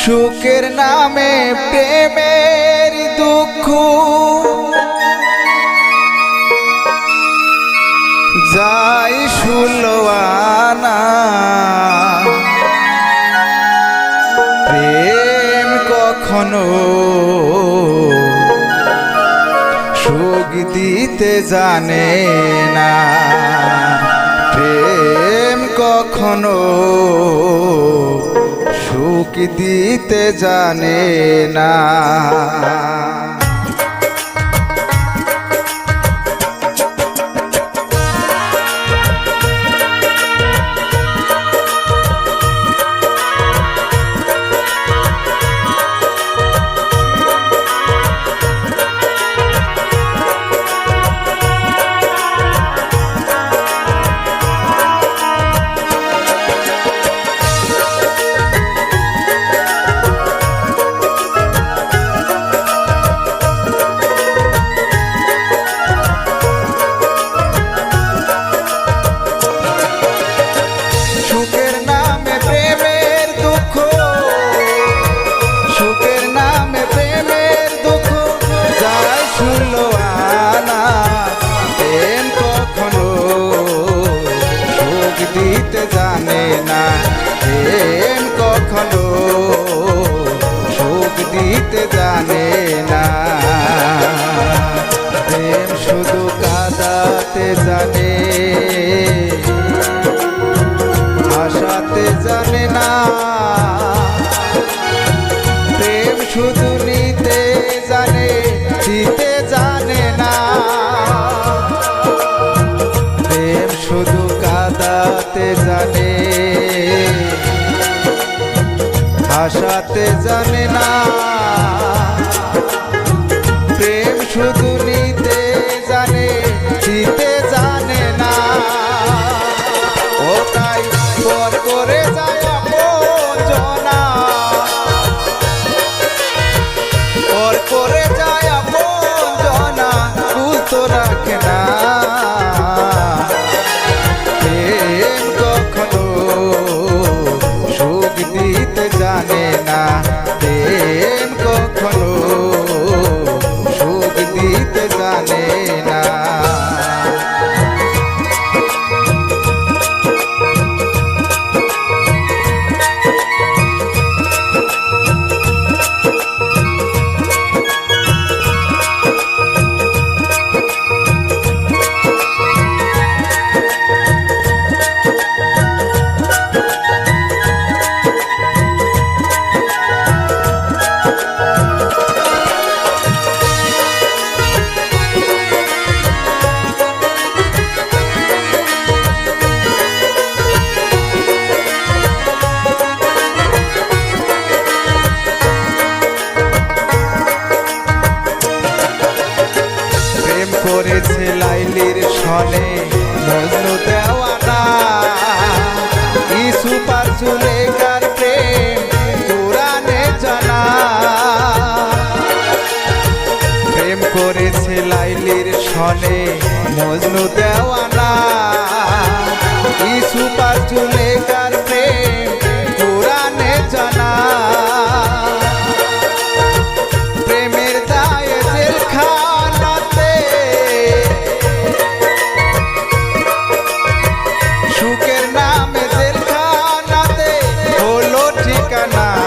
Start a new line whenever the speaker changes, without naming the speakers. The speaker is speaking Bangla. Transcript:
সুখের নামে প্রেমের দুঃখ। যাই শুলোয়ানা প্রেম কখনো সুখ দিতে জানে না। প্রেম কখনো দিতে জানে না। ভাষাতে জানে না। প্রেম শুধু নিতে জানে, দিতে জানে না। প্রেম শুধু কাদাতে জানে ভাষাতে জানে না। প্রেম শুধু করেছে লাইলির সনে। মজনু দেওয়ানা ইসু পারসুলেকার প্রেম কোরআনে জানা। প্রেম করেছে লাইলির সনে মজনু দেওয়ানা ইসু পারসুলেকার Africa now.